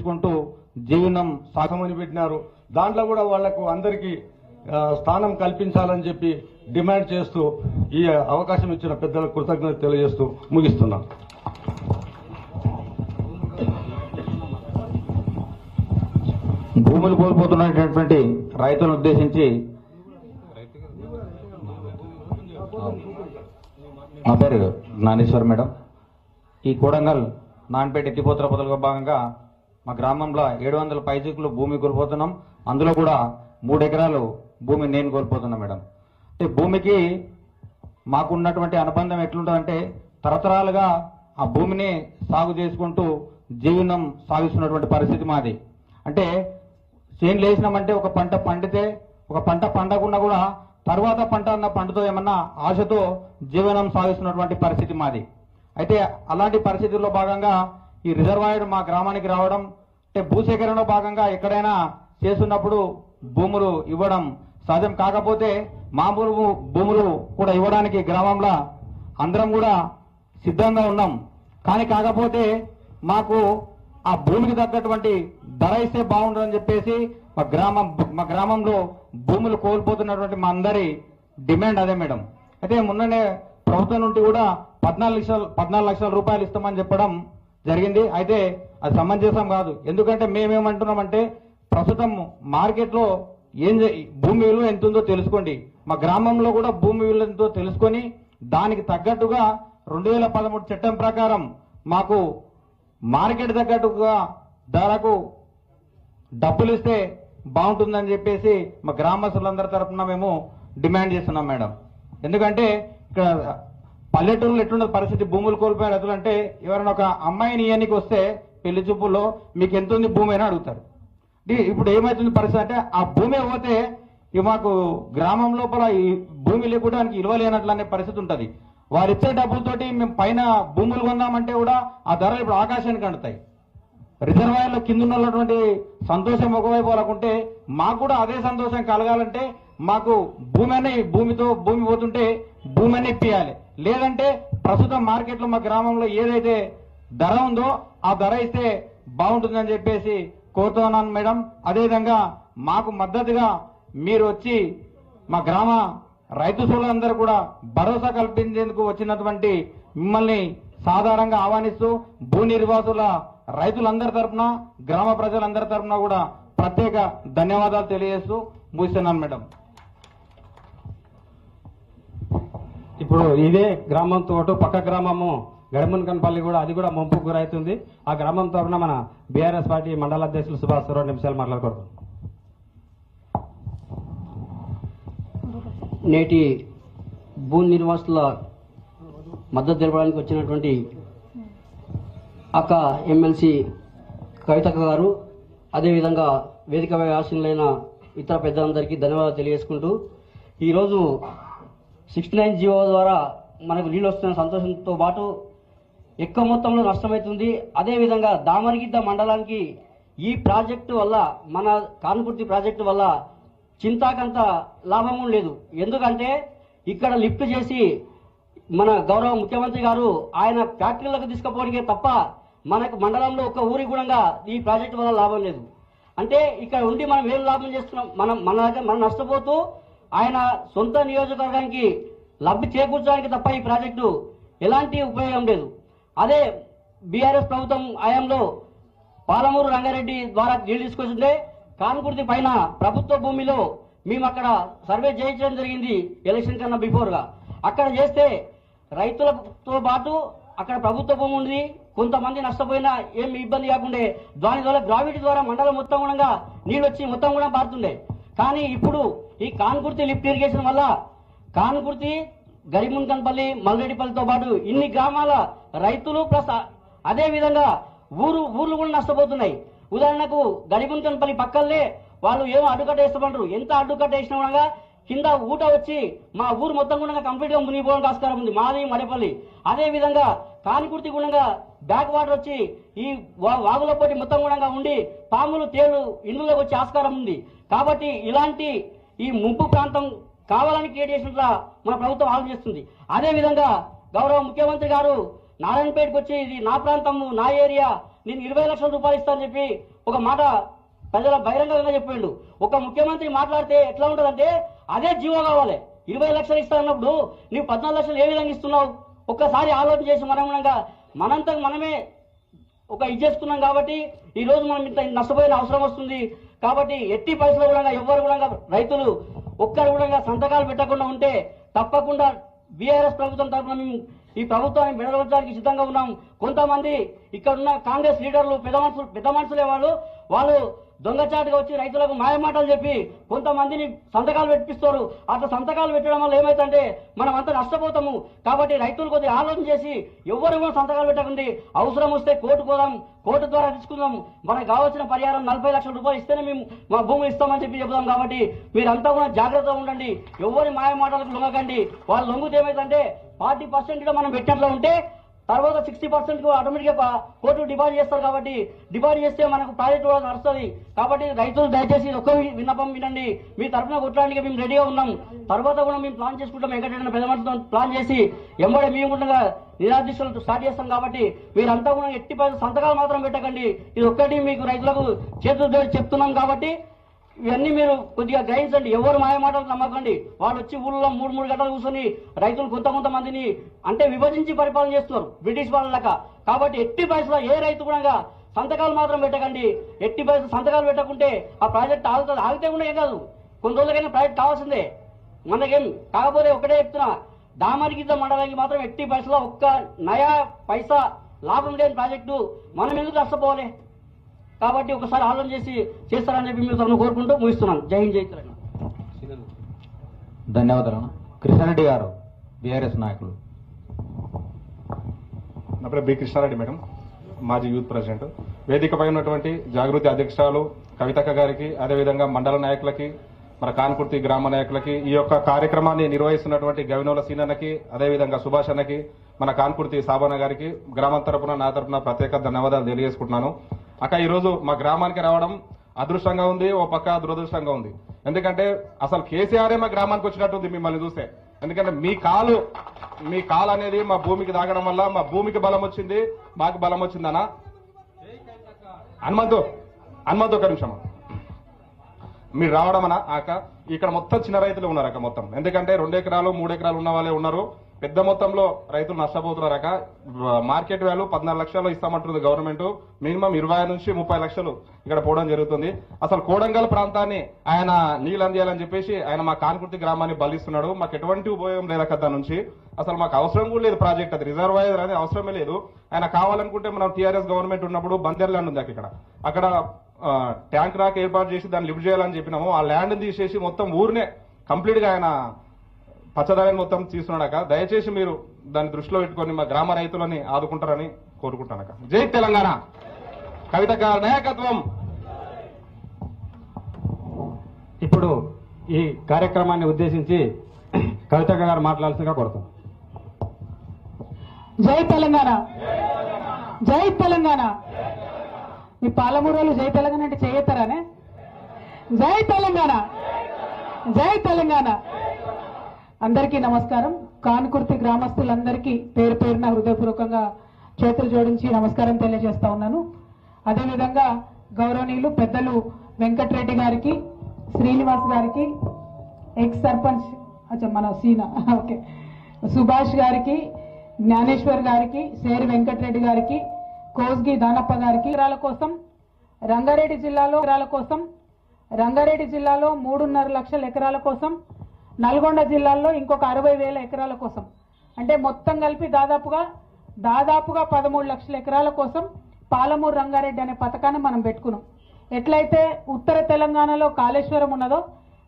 చేసుకుంటూ జీవనం సాగమని పెట్టినారు. దాంట్లో కూడా వాళ్ళకు అందరికీ స్థానం కల్పించాలని చెప్పి డిమాండ్ చేస్తూ ఈ అవకాశం ఇచ్చిన పెద్దలకు కృతజ్ఞత తెలియజేస్తూ ముగిస్తున్నాను భూములు కోల్పోతున్నటువంటి రైతులను ఉద్దేశించి నా పేరు జ్ఞానేశ్వర్ మేడం. ఈ కూడంగల్ నాన్పేట ఎత్తిపోతల పథకంలో భాగంగా మా గ్రామంలో ఏడు వందల పైచికులు భూమి కోల్పోతున్నాం. అందులో కూడా మూడు ఎకరాలు భూమి నేను కోల్పోతున్నా మేడం. అంటే భూమికి మాకు ఉన్నటువంటి అనుబంధం ఎట్లుంటుందంటే తరతరాలుగా ఆ భూమిని సాగు చేసుకుంటూ జీవనం సాగిస్తున్నటువంటి పరిస్థితి మాది. అంటే చేనులు వేసినామంటే ఒక పంట పండితే ఒక పంట పండకుండా కూడా తర్వాత పంట అన్న పంటతో ఏమన్నా ఆశతో జీవనం సాగిస్తున్నటువంటి పరిస్థితి మాది. అయితే అలాంటి పరిస్థితుల్లో భాగంగా ఈ రిజర్వాయర్ మా గ్రామానికి రావడం అంటే భూసేకరణలో భాగంగా ఎక్కడైనా చేస్తున్నప్పుడు భూములు ఇవ్వడం సాధ్యం కాకపోతే మామూలు భూములు కూడా ఇవ్వడానికి గ్రామంలో అందరం కూడా సిద్ధంగా ఉన్నాం. కానీ కాకపోతే మాకు ఆ భూమికి తగ్గటువంటి ధర ఇస్తే బాగుంటుందని చెప్పేసి మా గ్రామం మా గ్రామంలో భూములు కోల్పోతున్నటువంటి మా అందరి డిమాండ్ అదే మేడం. అయితే మొన్ననే ప్రభుత్వం నుండి కూడా పద్నాలుగు లక్షల పద్నాలుగు లక్షల రూపాయలు ఇస్తామని చెప్పడం జరిగింది. అయితే అది సమంజసం కాదు. ఎందుకంటే మేమేమంటున్నామంటే ప్రస్తుతం మార్కెట్లో ఏం భూమి విలువ ఎంత ఉందో తెలుసుకోండి. మా గ్రామంలో కూడా భూమి విలువ ఎంతో తెలుసుకొని దానికి తగ్గట్టుగా రెండు వేల పదమూడు చట్టం ప్రకారం మాకు మార్కెట్ తగ్గట్టుగా ధరకు డబ్బులు ఇస్తే బాగుంటుందని చెప్పేసి మా గ్రామస్తులందరి తరఫున మేము డిమాండ్ చేస్తున్నాం మేడం. ఎందుకంటే ఇక్కడ పల్లెటూరులో ఎట్లున్నది పరిస్థితి? భూములు కోల్పోయే రైతులు అంటే ఎవరైనా ఒక అమ్మాయిని ఇయ్యనికి వస్తే పెళ్ళి చూపుల్లో మీకు ఎంత ఉంది భూమి అని అడుగుతారు. ఇప్పుడు ఏమవుతుంది పరిస్థితి అంటే ఆ భూమి పోతే మాకు గ్రామం లోపల ఈ భూమి లేకుండా ఇలువ లేనట్లు అనే పరిస్థితి ఉంటుంది. వారు ఇచ్చే డబ్బులతోటి మేము పైన భూములు కొందామంటే కూడా ఆ ధరలు ఇప్పుడు ఆకాశానికి అంటుతాయి. రిజర్వాయర్లో కింద ఉన్నటువంటి సంతోషం ఒకవైపు వాళ్ళకుంటే మాకు కూడా అదే సంతోషం కలగాలంటే మాకు భూమి అనే భూమితో భూమి పోతుంటే భూమి అనే ఇప్పియాలి. లేదంటే ప్రస్తుతం మార్కెట్లో మా గ్రామంలో ఏదైతే ధర ఉందో ఆ ధర ఇస్తే బాగుంటుందని చెప్పేసి కోరుతున్నాను మేడం. అదేవిధంగా మాకు మద్దతుగా మీరు వచ్చి మా గ్రామ రైతు సోదరులందరూ కూడా భరోసా కల్పించేందుకు వచ్చినటువంటి మిమ్మల్ని సాధారణంగా ఆహ్వానిస్తూ భూ నిర్వాసుల రైతులందరి తరపున గ్రామ ప్రజలందరి తరపున కూడా ప్రత్యేక ధన్యవాదాలు తెలియజేస్తూ ముగిస్తున్నాను మేడం. ఇప్పుడు ఇదే గ్రామంతో పాటు పక్క గ్రామము గడమన్కన్పల్లి కూడా అది కూడా ముంపుకు గురవుతుంది. ఆ గ్రామం తరఫున మన బీఆర్ఎస్ పార్టీ మండల అధ్యక్షులు సుభాష్ రెండు నిమిషాలు మాట్లాడకూడదు నేటి భూ నిర్వాసుల మద్దతు తెలపడానికి వచ్చినటువంటి అక్క ఎమ్మెల్సీ కవితక్క గారు అదేవిధంగా వేదిక ఆశీనులైన ఇతర పెద్దలందరికీ ధన్యవాదాలు తెలియజేసుకుంటూ ఈరోజు సిక్స్టీ నైన్ జీవో ద్వారా మనకు నీళ్ళు వస్తున్న సంతోషంతో పాటు ఎక్కువ మొత్తంలో నష్టమవుతుంది. అదేవిధంగా దామరగిద్ద మండలానికి ఈ ప్రాజెక్టు వల్ల మన కాన్పుర్తి ప్రాజెక్టు వల్ల చింతాకంత లాభము లేదు. ఎందుకంటే ఇక్కడ లిఫ్ట్ చేసి మన గౌరవ ముఖ్యమంత్రి గారు ఆయన ఫ్యాక్టరీలకు తీసుకుపోవడానికే తప్ప మనకు మండలంలో ఒక ఊరి కూడా ఈ ప్రాజెక్టు వల్ల లాభం లేదు. అంటే ఇక్కడ ఉండి మనం ఏం లాభం చేస్తున్నాం? మనం మన దగ్గర మనం నష్టపోతూ ఆయన సొంత నియోజకవర్గానికి లబ్ధి చేకూర్చడానికి తప్ప ఈ ప్రాజెక్టు ఎలాంటి ఉపయోగం లేదు. అదే బీఆర్ఎస్ ప్రభుత్వం హయాంలో పాలమూరు రంగారెడ్డి ద్వారా నీళ్ళు తీసుకొచ్చిందే. కాన్కుర్తి పైన ప్రభుత్వ భూమిలో మేము అక్కడ సర్వే చేయించడం జరిగింది ఎలక్షన్ కన్నా బిఫోర్గా. అక్కడ చేస్తే రైతులతో పాటు అక్కడ ప్రభుత్వ భూమి ఉంది. కొంతమంది నష్టపోయినా ఏమి ఇబ్బంది కాకుండా. దాని ద్వారా గ్రావిటీ ద్వారా మండలం మొత్తం కూడా నీళ్ళు వచ్చి మొత్తం కూడా పారుతుండే. కానీ ఇప్పుడు ఈ కాన్కుర్తి లిఫ్ట్ ఇరిగేషన్ వల్ల కాన్కుర్తి గరిమున్కన్పల్లి మల్రెడ్డిపల్లితో పాటు ఇన్ని గ్రామాల రైతులు ప్లస్ అదే విధంగా ఊరు ఊర్లు కూడా నష్టపోతున్నాయి. ఉదాహరణకు గరిమున్కన్పల్లి పక్కల్లే వాళ్ళు ఏమో అడ్డుకట్ట వేస్తామంటారు ఎంత అడ్డుకట్ట వేసినా కూడా కింద ఊట వచ్చి మా ఊరు మొత్తం కూడా కంప్లీట్గా మునిగిపోవడానికి ఆస్కారం ఉంది. మాది మడపల్లి అదే విధంగా కానికుర్తి గుణంగా బ్యాక్ వాటర్ వచ్చి ఈ వా- వాగుల పోటీ మొత్తం గుణంగా ఉండి పాములు తేళ్ళు ఇండ్లలోకి వచ్చే ఆస్కారం ఉంది. కాబట్టి ఇలాంటి ఈ ముంపు ప్రాంతం కావాలని క్రియేట్ చేసినట్ల మన ప్రభుత్వం ఆలోచిస్తుంది అదే విధంగా గౌరవ ముఖ్యమంత్రి గారు నారాయణపేటకు వచ్చి ఇది నా ప్రాంతము నా ఏరియా నేను ఇరవై లక్షల రూపాయలు ఇస్తానని చెప్పి ఒక మాట ప్రజల బహిరంగంగా చెప్పిండు ఒక ముఖ్యమంత్రి మాట్లాడితే ఎట్లా ఉంటుందంటే అదే జీవో కావాలి. ఇరవై లక్షలు ఇస్తానన్నప్పుడు నీవు పద్నాలుగు లక్షలు ఏ విధంగా ఇస్తున్నావు? ఒక్కసారి ఆలోచన చేసి మనం కూడా మనంతా మనమే ఒక ఇది చేసుకున్నాం కాబట్టి ఈ రోజు మనం ఇంత నష్టపోయిన అవసరం వస్తుంది కాబట్టి ఎట్టి పరిస్థితుల్లో కూడా ఎవ్వరు కూడా రైతులు ఒక్కరు కూడా సంతకాలు పెట్టకుండా ఉంటే తప్పకుండా బీఆర్ఎస్ ప్రభుత్వం తరఫున మేము ఈ ప్రభుత్వాన్ని విడదొచ్చడానికి సిద్ధంగా ఉన్నాం. కొంతమంది ఇక్కడ ఉన్న కాంగ్రెస్ లీడర్లు పెద్ద మనుషులు పెద్ద మనుషులే వాళ్ళు వాళ్ళు దొంగచాటుగా వచ్చి రైతులకు మాయమాటలు చెప్పి కొంతమందిని సంతకాలు పెట్టిస్తారు అట్లా సంతకాలు పెట్టడం వల్ల ఏమైతుందంటే మనం అంతా నష్టపోతాము. కాబట్టి రైతులు కొద్దిగా ఆలోచన చేసి ఎవరు కూడా సంతకాలు పెట్టకండి. అవసరం వస్తే కోర్టు పోదాం. కోర్టు ద్వారా తీసుకుందాం. మనకు కావాల్సిన పరిహారం నలభై లక్షల రూపాయలు ఇస్తేనే మేము మా భూమి ఇస్తామని చెప్పి చెబుదాం కాబట్టి మీరంతా కూడా జాగ్రత్తగా ఉండండి. ఎవరి మాయమాటలకు లొంగకండి. వాళ్ళు లొంగితే ఏమైందంటే ఫార్టీ పర్సెంట్గా మనం పెట్టినట్లు ఉంటే తర్వాత సిక్స్టీ పర్సెంట్ ఆటోమేటిక్గా కోర్టు డిపాజిట్ చేస్తారు కాబట్టి డిపాజిట్ చేస్తే మనకు ప్రాజెక్ట్ కూడా నడుస్తుంది. కాబట్టి రైతులు దయచేసి ఒక్క విన్నపం వినండి. మీ తరఫున కొట్టడానికి మేము రెడీగా ఉన్నాం. తర్వాత కూడా మేము ప్లాన్ చేసుకుంటాం. వెంకటరెడ్డి పెద్ద మనుషులతో ప్లాన్ చేసి ఎంబడే మేము కూడా నిరాదీక్షలు స్టార్ట్ చేస్తాం కాబట్టి మీరంతా కూడా ఎట్టి సంతకాలు మాత్రం పెట్టకండి. ఇది ఒక్కటి మీకు రైతులకు చేతులు చెప్తున్నాం కాబట్టి ఇవన్నీ మీరు కొద్దిగా గ్రహించండి. ఎవరు మాయ మాటలు నమ్మకండి. వాళ్ళు వచ్చి ఊళ్ళో మూడు మూడు గంటలు కూర్చొని రైతులు కొంత కొంతమందిని అంటే విభజించి పరిపాలన చేస్తున్నారు బ్రిటిష్ వాళ్ళక కాబట్టి ఎట్టి పైసలో ఏ రైతు కూడా సంతకాలు మాత్రం పెట్టకండి. ఎట్టి పైసలు సంతకాలు పెట్టకుంటే ఆ ప్రాజెక్ట్ ఆగుతుంది. ఆగితే కూడా ఏం కాదు. కొన్ని రోజులకైనా ప్రాజెక్ట్ కావాల్సిందే. మనకేం కాకపోతే ఒకటే చెప్తున్నా. దామరిగిద్ద మండలానికి మాత్రం ఎట్టి పైసలో ఒక్క నయా పైసా లాభం లేని ప్రాజెక్టు మనం ఎందుకు నష్టపోవాలి? కాబట్టి ఒకసారి ఆలోచన చేసి చేస్తారని చెప్పి మీరు తనను కోరుకుంటూ ముగిస్తున్నాను. జై హింద్ జై తెలంగాణ. ధన్యవాదాలు. కృష్ణారెడ్డి గారు బీఆర్ఎస్ నాయకులు. నా పేరు బి కృష్ణారెడ్డి మేడం మాజీ యూత్ ప్రెసిడెంట్. వేదికపై ఉన్నటువంటి జాగృతి అధ్యక్షురాలు కవితక్క గారికి అదేవిధంగా మండల నాయకులకి మన కాన్కుర్తి గ్రామ నాయకులకి ఈ యొక్క కార్యక్రమాన్ని నిర్వహిస్తున్నటువంటి గవినోల సీనన్నకి అదేవిధంగా సుభాష్ అన్నకి మన కాన్కుర్తి సాబన్న గారికి గ్రామం తరపున నా తరపున ప్రత్యేక ధన్యవాదాలు తెలియజేసుకుంటున్నాను. అక్క ఈరోజు మా గ్రామానికి రావడం అదృష్టంగా ఉంది ఓ పక్క దురదృష్టంగా ఉంది. ఎందుకంటే అసలు కేసీఆరే మా గ్రామానికి వచ్చినట్టుంది మిమ్మల్ని చూస్తే. ఎందుకంటే మీ కాలు మీ కాలు అనేది మా భూమికి తాగడం వల్ల మా భూమికి బలం వచ్చింది మాకు బలం వచ్చిందనా హనుమంతు హనుమంతు ఒక నిమిషం. మీరు రావడం అనా అక్క? ఇక్కడ మొత్తం చిన్న రైతులు ఉన్నారు అక్క మొత్తం. ఎందుకంటే రెండు ఎకరాలు మూడు ఎకరాలు ఉన్న వాళ్ళే ఉన్నారు. పెద్ద మొత్తంలో రైతులు నష్టపోతున్నారు మార్కెట్ వాల్యూ పద్నాలుగు లక్షలు ఇస్తామంటుంది గవర్నమెంట్. మినిమం ఇరవై నుంచి ముప్పై లక్షలు ఇక్కడ పోవడం జరుగుతుంది. అసలు కోడంగల్ ప్రాంతాన్ని ఆయన నీళ్ళు అందియాలని చెప్పేసి ఆయన మా కాన్కుర్తి గ్రామాన్ని బలిస్తున్నాడు. మాకు ఎటువంటి ఉపయోగం లేదక దాని నుంచి. అసలు మాకు అవసరం కూడా లేదు ప్రాజెక్ట్ అది. రిజర్వాయర్ అనేది అవసరమే లేదు. ఆయన కావాలనుకుంటే మనం టీఆర్ఎస్ గవర్నమెంట్ ఉన్నప్పుడు బందర్ ల్యాండ్ ఉంది అక్కడ. ఇక్కడ అక్కడ ట్యాంక్ రాక్ ఏర్పాటు చేసి దాన్ని లిఫ్ట్ చేయాలని చెప్పినాము. ఆ ల్యాండ్ తీసేసి మొత్తం ఊరినే కంప్లీట్గా ఆయన పచ్చదనాన్ని మొత్తం తీసుకున్నాడక. దయచేసి మీరు దాన్ని దృష్టిలో పెట్టుకొని మా గ్రామ రైతులని ఆదుకుంటారని కోరుకుంటానక జై తెలంగాణ. కవిత గారి నాయకత్వం. ఇప్పుడు ఈ కార్యక్రమాన్ని ఉద్దేశించి కవిత గారు మాట్లాడాల్సిందిగా కోరుతాం జై తెలంగాణ. జై తెలంగాణ. మీ పాలమూరులు జై తెలంగాణ అంటే చేయతారానే జై తెలంగాణ. జై తెలంగాణ. అందరికీ నమస్కారం. కాన్కుర్తి గ్రామస్తులందరికీ పేరు పేరున హృదయపూర్వకంగా చేతులు జోడించి నమస్కారం తెలియజేస్తా ఉన్నాను. అదేవిధంగా గౌరవనీయులు పెద్దలు వెంకటరెడ్డి గారికి శ్రీనివాస్ గారికి ఎక్స్ సర్పంచ్ అచ్చా మన సీనా ఓకే సుభాష్ గారికి జ్ఞానేశ్వర్ గారికి సేరి వెంకటరెడ్డి గారికి కోస్గి దానప్ప గారికి ఎకరాల కోసం రంగారెడ్డి జిల్లాలో ఎకరాల కోసం రంగారెడ్డి జిల్లాలో మూడున్నర లక్షల ఎకరాల కోసం నల్గొండ జిల్లాలో ఇంకొక అరవై వేల ఎకరాల కోసం. అంటే మొత్తం కలిపి దాదాపుగా దాదాపుగా పదమూడు లక్షల ఎకరాల కోసం పాలమూరు రంగారెడ్డి అనే పథకాన్ని మనం పెట్టుకున్నాం. ఎట్లయితే ఉత్తర తెలంగాణలో కాళేశ్వరం ఉన్నదో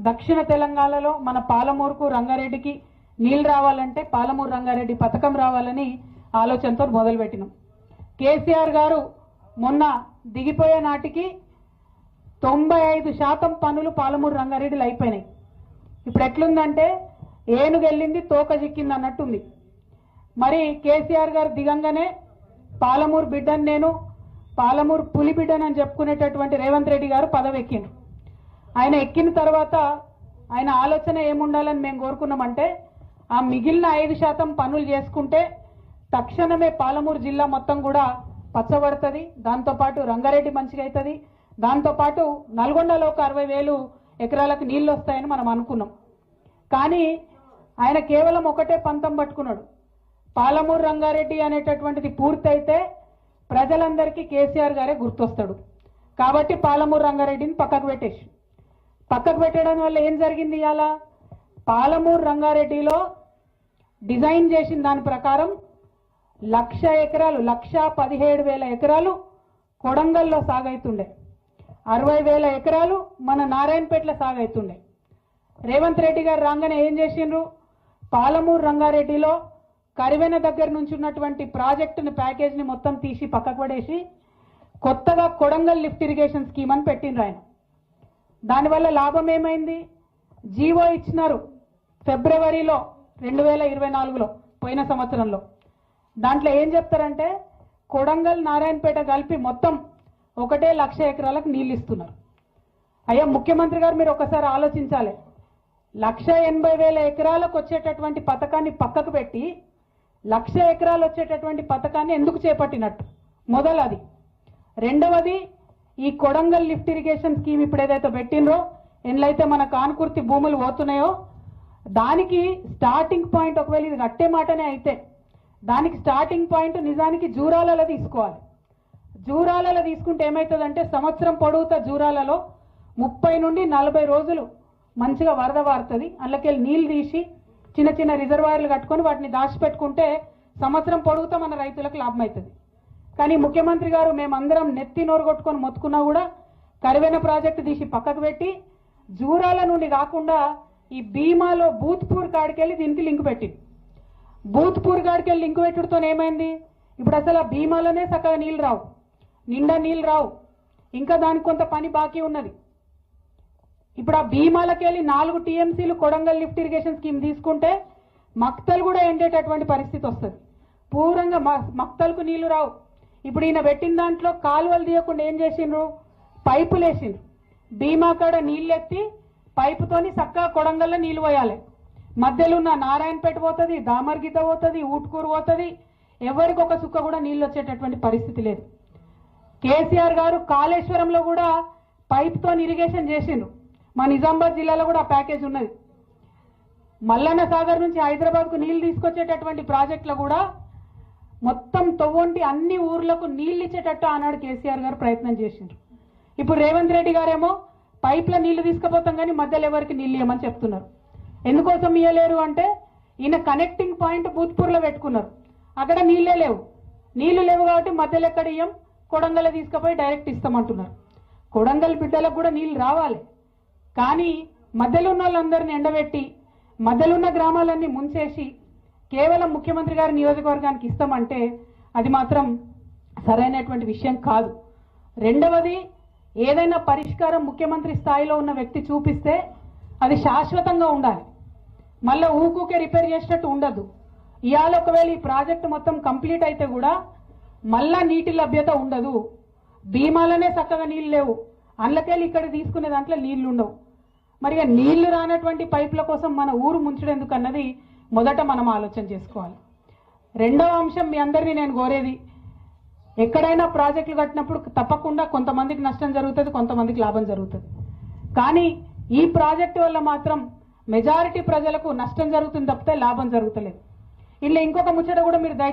దక్షిణ తెలంగాణలో మన పాలమూరుకు రంగారెడ్డికి నీళ్ళు రావాలంటే పాలమూరు రంగారెడ్డి పథకం రావాలని ఆలోచనతో మొదలుపెట్టినాం. కేసీఆర్ గారు మొన్న దిగిపోయే నాటికి తొంభై ఐదు శాతం పనులు పాలమూరు రంగారెడ్డిలో అయిపోయినాయి. ఇప్పుడు ఎట్లుందంటే ఏనుగు వెళ్ళింది తోక చిక్కింది అన్నట్టుంది. మరి కేసీఆర్ గారు దిగంగానే పాలమూరు బిడ్డను నేను పాలమూరు పులి బిడ్డనని చెప్పుకునేటటువంటి రేవంత్ రెడ్డి గారు పదవి ఎక్కిండు ఆయన ఎక్కిన తర్వాత ఆయన ఆలోచన ఏముండాలని మేము కోరుకున్నామంటే ఆ మిగిలిన ఐదు శాతం పనులు చేసుకుంటే తక్షణమే పాలమూరు జిల్లా మొత్తం కూడా పచ్చబడుతుంది. దాంతోపాటు రంగారెడ్డి మంచిగా అవుతుంది. దాంతోపాటు నల్గొండలో ఒక అరవై వేలు ఎకరాలకు నీళ్ళు వస్తాయని మనం అనుకున్నాం. కానీ ఆయన కేవలం ఒకటే పంతం పట్టుకున్నాడు. పాలమూరు రంగారెడ్డి అనేటటువంటిది పూర్తయితే ప్రజలందరికీ కేసీఆర్ గారే గుర్తొస్తాడు. కాబట్టి పాలమూరు రంగారెడ్డిని పక్కకు పెట్టేసి. పక్కకు పెట్టడం వల్ల ఏం జరిగింది ఇవాళ? పాలమూరు రంగారెడ్డిలో డిజైన్ చేసిన దాని ప్రకారం లక్ష ఎకరాలు లక్ష పదిహేడు వేల ఎకరాలు కొడంగల్లో సాగైతుండే. అరవై వేల ఎకరాలు మన నారాయణపేటలో అవుతుండే రేవంత్ రెడ్డి గారు రాగానే ఏం చేసిండ్రు? పాలమూరు రంగారెడ్డిలో కరివెన దగ్గర నుంచి ఉన్నటువంటి ప్రాజెక్టుని ప్యాకేజ్ని మొత్తం తీసి పక్కకు పడేసి కొత్తగా కొడంగల్ లిఫ్ట్ ఇరిగేషన్ స్కీమ్ అని పెట్టిండ్రు ఆయన. దానివల్ల లాభం ఏమైంది? జీవో ఇచ్చినారు ఫిబ్రవరిలో రెండు వేల ఇరవై నాలుగులో పోయిన సంవత్సరంలో. దాంట్లో ఏం చెప్తారంటే కొడంగల్ నారాయణపేట కలిపి మొత్తం ఒకటే లక్ష ఎకరాలకు నీళ్ళు ఇస్తున్నారు. అయ్యా ముఖ్యమంత్రి గారు మీరు ఒకసారి ఆలోచించాలి. లక్ష ఎనభై వేల ఎకరాలకు వచ్చేటటువంటి పథకాన్ని పక్కకు పెట్టి లక్ష ఎకరాలు వచ్చేటటువంటి పథకాన్ని ఎందుకు చేపట్టినట్టు? మొదలది. రెండవది ఈ కొడంగల్ లిఫ్ట్ ఇరిగేషన్ స్కీమ్ ఇప్పుడు ఏదైతే పెట్టినరో ఎందులైతే మన కాన్కుర్తి భూములు పోతున్నాయో దానికి స్టార్టింగ్ పాయింట్ ఒకవేళ ఇది కట్టే మాటనే అయితే దానికి స్టార్టింగ్ పాయింట్ నిజానికి జూరాలలో తీసుకోవాలి. జూరాలలో తీసుకుంటే ఏమవుతుందంటే సంవత్సరం పొడవుతా జూరాలలో ముప్పై నుండి నలభై రోజులు మంచిగా వరద వారుతుంది. అందులోకెళ్ళి నీళ్ళు తీసి చిన్న చిన్న రిజర్వాయర్లు కట్టుకొని వాటిని దాచిపెట్టుకుంటే సంవత్సరం పొడుగుతా మన రైతులకు లాభం అవుతుంది కానీ ముఖ్యమంత్రి గారు మేమందరం నెత్తి నోరు కొట్టుకొని మొత్తుకున్నా కూడా కరివేన ప్రాజెక్టు తీసి పక్కకు పెట్టి జూరాల నుండి కాకుండా ఈ భీమాలో బూత్పూర్ కాడికెళ్ళి దీనికి లింక్ పెట్టింది బూత్పూర్ కాడికెళ్ళి లింక్ పెట్టుడుతో ఏమైంది ఇప్పుడు అసలు ఆ బీమాలోనే సక్కగా నీళ్ళు రావు. నిండా నీళ్ళు రావు. ఇంకా దానికి కొంత పని బాకీ ఉన్నది. ఇప్పుడు ఆ భీమాలకెళ్ళి నాలుగు టీఎంసీలు కొడంగల్ లిఫ్ట్ ఇరిగేషన్ స్కీమ్ తీసుకుంటే మక్తలు కూడా ఎండేటటువంటి పరిస్థితి వస్తుంది. పూరంగా మ- మక్తలకు నీళ్ళు రావు. ఇప్పుడు ఈయన పెట్టిన దాంట్లో కాలువలు తీయకుండా ఏం చేసిండ్రు? పైపులు వేసిండ్రు. భీమా కాడ నీళ్ళు ఎత్తి పైపుతోని చక్కగా కొడంగల్లో నీళ్ళు పోయాలి. మధ్యలో ఉన్న నారాయణపేట పోతుంది దామర్గీత పోతుంది ఊట్కూరు పోతుంది. ఎవరికి ఒక సుక్క కూడా నీళ్ళు వచ్చేటటువంటి పరిస్థితి లేదు. కేసీఆర్ గారు కాళేశ్వరంలో కూడా పైప్తో ఇరిగేషన్ చేసిండ్రు. మా నిజామాబాద్ జిల్లాలో కూడా ఆ ప్యాకేజ్ ఉన్నది. మల్లన్న సాగర్ నుంచి హైదరాబాద్కు నీళ్ళు తీసుకొచ్చేటటువంటి ప్రాజెక్టులో కూడా మొత్తం తవ్వంటి అన్ని ఊర్లకు నీళ్ళు ఇచ్చేటట్టు ఆనాడు కేసీఆర్ గారు ప్రయత్నం చేసిండ్రు. ఇప్పుడు రేవంత్ రెడ్డి గారేమో పైప్లో నీళ్ళు తీసుకుపోతాం కానీ మధ్యలో ఎవరికి నీళ్ళు ఇవ్వమని చెప్తున్నారు. ఎందుకోసం ఇవ్వలేరు అంటే ఈయన కనెక్టింగ్ పాయింట్ భూత్పూర్లో పెట్టుకున్నారు. అక్కడ నీళ్ళే లేవు. నీళ్ళు లేవు కాబట్టి మధ్యలో ఎక్కడ ఇయ్యం? కొడంగల్ తీసుకుపోయి డైరెక్ట్ ఇస్తామంటున్నారు. కొడంగల్ బిడ్డలకు కూడా నీళ్ళు రావాలి. కానీ మధ్యలో ఉన్న వాళ్ళందరిని ఎండబెట్టి మధ్యలో ఉన్న గ్రామాలన్నీ ముంచేసి కేవలం ముఖ్యమంత్రి గారి నియోజకవర్గానికి ఇస్తామంటే అది మాత్రం సరైనటువంటి విషయం కాదు. రెండవది ఏదైనా పరిష్కారం ముఖ్యమంత్రి స్థాయిలో ఉన్న వ్యక్తి చూపిస్తే అది శాశ్వతంగా ఉండాలి. మళ్ళీ ఊకూకే రిపేర్ చేసినట్టు ఉండదు. ఇవాళ ఒకవేళ ఈ ప్రాజెక్ట్ మొత్తం కంప్లీట్ అయితే కూడా మళ్ళా నీటి లభ్యత ఉండదు. భీమాలనే చక్కగా నీళ్ళు లేవు. అందులోకెళ్ళి ఇక్కడ తీసుకునే దాంట్లో నీళ్ళు ఉండవు మరి నీళ్ళు రానటువంటి పైపుల కోసం మన ఊరు ముంచడం అన్నది మొదట మనం ఆలోచన చేసుకోవాలి. రెండవ అంశం మీ అందరినీ నేను కోరేది ఎక్కడైనా ప్రాజెక్టులు కట్టినప్పుడు తప్పకుండా కొంతమందికి నష్టం జరుగుతుంది కొంతమందికి లాభం జరుగుతుంది. కానీ ఈ ప్రాజెక్టు వల్ల మాత్రం మెజారిటీ ప్రజలకు నష్టం జరుగుతుంది తప్పితే లాభం జరుగుతలేదు. ఇలా ఇంకొక ముచ్చట కూడా మీరు దయచేసి